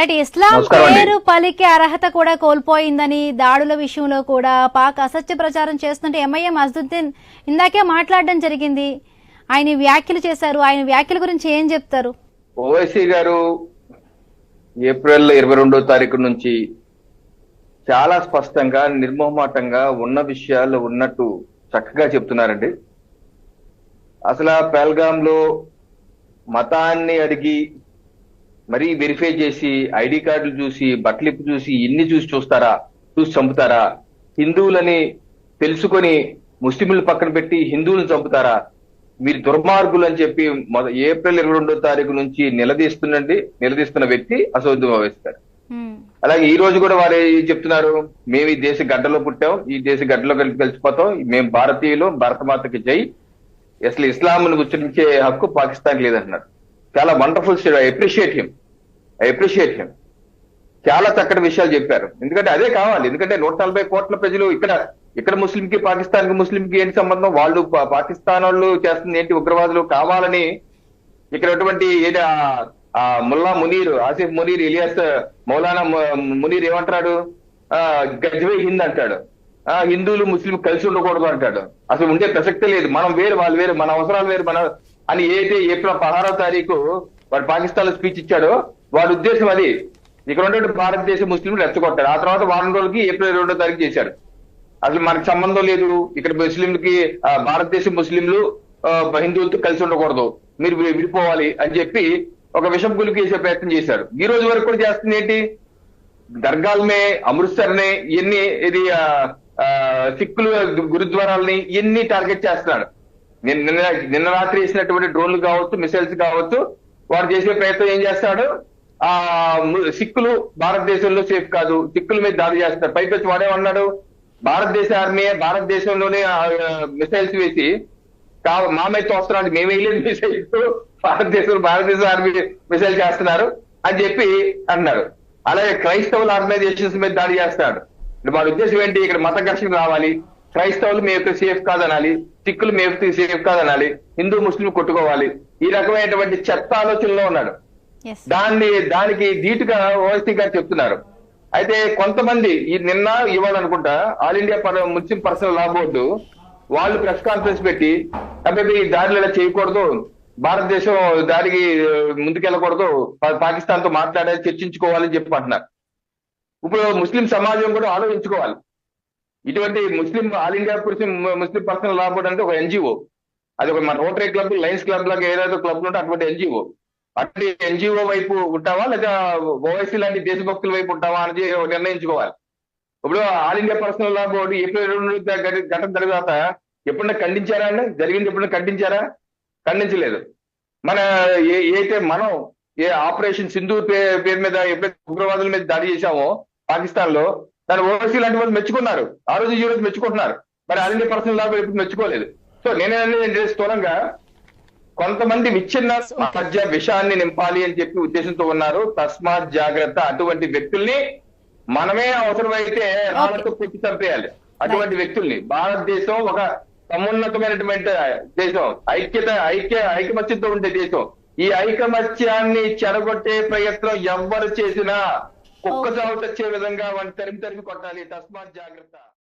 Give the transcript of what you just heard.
Right ఇస్లాం. పేరు పలికే అర్హత కూడా కోల్పోయిందని దాడుల విషయంలో కూడా పాక్ అసత్య ప్రచారం చేస్తుంటే ఎంఐఎం అజదుద్దీన్ ఇందాకే మాట్లాడడం జరిగింది. ఆయన వ్యాఖ్యలు చేశారు. ఆయన వ్యాఖ్యల గురించి ఏం చెప్తారు? ఓవైసీ గారు ఏప్రిల్ ఇరవై రెండో తారీఖు నుంచి చాలా స్పష్టంగా నిర్మోహమాటంగా ఉన్న విషయాలు ఉన్నట్టు చక్కగా చెప్తున్నారండి. అసలు ఆ లో మతాన్ని అడిగి మరీ వెరిఫై చేసి ఐడి కార్డులు చూసి బట్టలిప్పు చూసి ఇన్ని చూసి చూస్తారా? చూసి చంపుతారా? హిందువులని తెలుసుకొని ముస్లింలు పక్కన పెట్టి హిందువులను చంపుతారా? మీరు దుర్మార్గులు అని చెప్పి ఏప్రిల్ ఇరవై రెండో తారీఖు నుంచి నిలదీస్తుండండి నిలదీస్తున్న వ్యక్తి గారు. హ్మ్. అలాగే ఈ రోజు కూడా వారు ఏం చెప్తున్నారు? మేము ఈ దేశ గడ్డలో పుట్టాం ఈ దేశ గడ్డలో కలిపి కలిసిపోతాం మేము భారతీయులు భారతమాతకి జై. అసలు ఇస్లాంను ఉచ్చరించే హక్కు పాకిస్తాన్ లేదంటున్నారు. చాలా wonderful state I appreciate him I appreciate him చాలా చక్కటి విషయాలు చెప్పారు. ఎందుకంటే అదే కావాలి. ఎందుకంటే నూట నలభై కోట్ల ప్రజలు ఇక్కడ ఇక్కడ ముస్లిం కి పాకిస్తాన్కి ముస్లిం కి ఏంటి సంబంధం? వాళ్ళు పాకిస్తాన్ వాళ్ళు చేస్తుంది ఏంటి ఉగ్రవాదులు? కావాలని ఇక్కడ ఉన్నటువంటి ఆ- ముల్లా మునీర్ ఆసిఫ్ మునీర్ ఇలియాస్ మౌలానా మునీర్ ఏమంటాడు ఆ గజ్వే హింద్ అంటాడు. ఆ హిందువులు ముస్లిం కలిసి ఉండకూడదు అంటాడు. అసలు ఉండే ప్రసక్తే లేదు. మనం వేరు వాళ్ళు వేరు మన అవసరాలు వేరు మన అని ఏదైతే ఏప్రిల్ పదహారో తారీఖు వాడు పాకిస్తాన్లో స్పీచ్ ఇచ్చాడో. వాడి ఉద్దేశం అది. ఇక్కడ ఉన్నటువంటి భారతదేశ ముస్లింలు రెచ్చగొట్టారు ఆ తర్వాత వారం రోజులకి ఏప్రిల్ రెండో తారీఖు చేశారు. అసలు మనకి సంబంధం లేదు. ఇక్కడ ముస్లింలకి భారతదేశ ముస్లింలు హిందువులతో కలిసి ఉండకూడదు. మీరు విడిపోవాలి అని చెప్పి ఒక విషం గులికి వేసే ప్రయత్నం చేశారు. ఈ రోజు వరకు కూడా చేస్తుంది ఏంటి? దర్గాల్నే అమృత్సర్నే ఇన్ని ఇది ఆ, సిక్కులు గురుద్వారాలని ఇవన్నీ టార్గెట్ చేస్తున్నాడు. నిన్న- నిన్న రాత్రి వేసినటువంటి డ్రోన్లు కావచ్చు మిసైల్స్ కావచ్చు వాడు చేసే ప్రయత్నం ఏం చేస్తాడు? ఆ సిక్కులు భారతదేశంలో సేఫ్ కాదు. సిక్కుల మీద దాడి చేస్తారు. పైకి వచ్చి వాడేమన్నాడు భారతదేశ ఆర్మీ భారతదేశంలోనే మిసైల్స్ వేసి కావ మా మీద తోస్తున్నాడు మేము వేయలేదు మిసైల్స్ భారతదేశంలో భారతదేశ ఆర్మీ మిసైల్ చేస్తున్నారు అని చెప్పి అన్నారు అలాగే క్రైస్తవుల ఆర్గనైజేషన్స్ మీద దాడి చేస్తాడు. వాళ్ళ మన ఉద్దేశం ఏంటి? ఇక్కడ మత ఘర్షణ రావాలి. క్రైస్తవులు మీ యొక్క సేఫ్ కాదనాలి. సిక్కులు మీ యొక్క సేఫ్ కాదనాలి. హిందూ ముస్లిం కొట్టుకోవాలి. ఈ రకమైనటువంటి చెత్త ఆలోచనలో ఉన్నాడు. దాన్ని దానికి ధీటుగా ఓవైసీ గారు చెప్తున్నారు. అయితే కొంతమంది ఈ నిన్న ఇవాళ అనుకుంటా ఆల్ ఇండియా పర్- ముస్లిం పర్సనల్ లా బోర్డు వాళ్ళు ప్రెస్ కాన్ఫరెన్స్ పెట్టి అబ్బాయి ఈ దారిలో ఇలా చేయకూడదు. భారతదేశం దానికి ముందుకెళ్ళకూడదు. పాకిస్తాన్తో మాట్లాడాలి చర్చించుకోవాలని చెప్పి అంటున్నారు. ఇప్పుడు ముస్లిం సమాజం కూడా ఆలోచించుకోవాలి. ఇటువంటి Muslim all India Muslim Muslim personal law board అంటే ఒక ఎన్జిఓ. అది ఒక మన రోటరీ క్లబ్ లయన్స్ క్లబ్ లాగా ఏదైతే క్లబ్ ఉంటే అటువంటి ఎన్జిఓ. అంటే ఎన్జిఓ వైపు ఉంటావా? లేదా ఓవైసీ లాంటి దేశభక్తుల వైపు ఉంటావా అని నిర్ణయించుకోవాలి. ఇప్పుడు all India personal law board April రెండు ఘటన తర్వాత ఎప్పుడన్నా ఖండించారా అండి? జరిగింది ఎప్పుడన్నా ఖండించారా? ఖండించలేదు. మన ఏ- అయితే మనం ఏ ఆపరేషన్ సింధు పేరు మీద ఎప్పుడైతే ఉగ్రవాదుల మీద దాడి చేశామో పాకిస్తాన్లో దాని ఓవైసీ లాంటి వాళ్ళు మెచ్చుకున్నారు. ఆ రోజు ఈ రోజు మెచ్చుకుంటున్నారు. మరి ఆల్ ఇండియా పర్సనల్ లా ఎప్పుడు మెచ్చుకోలేదు. సో నేనే స్థూలంగా కొంతమంది విచ్ఛిన్న మధ్య విషాన్ని నింపాలి అని చెప్పి ఉద్దేశంతో ఉన్నారు. తస్మాత్ జాగ్రత్త. అటువంటి వ్యక్తుల్ని మనమే అవసరమైతే రాళ్ళతో కొట్టి చంపేయాలి. అటువంటి వ్యక్తుల్ని. భారతదేశం ఒక సమున్నతమైనటువంటి దేశం. ఐక్యత ఐక్య ఐకమత్యంతో ఉండే దేశం. ఈ ఐకమత్యాన్ని చెడగొట్టే ప్రయత్నం ఎవ్వరు చేసినా కుక్క చావు తెచ్చే విధంగా వాడిని తరిమి తరిమి కొట్టాలి. తస్మాత్ జాగ్రత్త.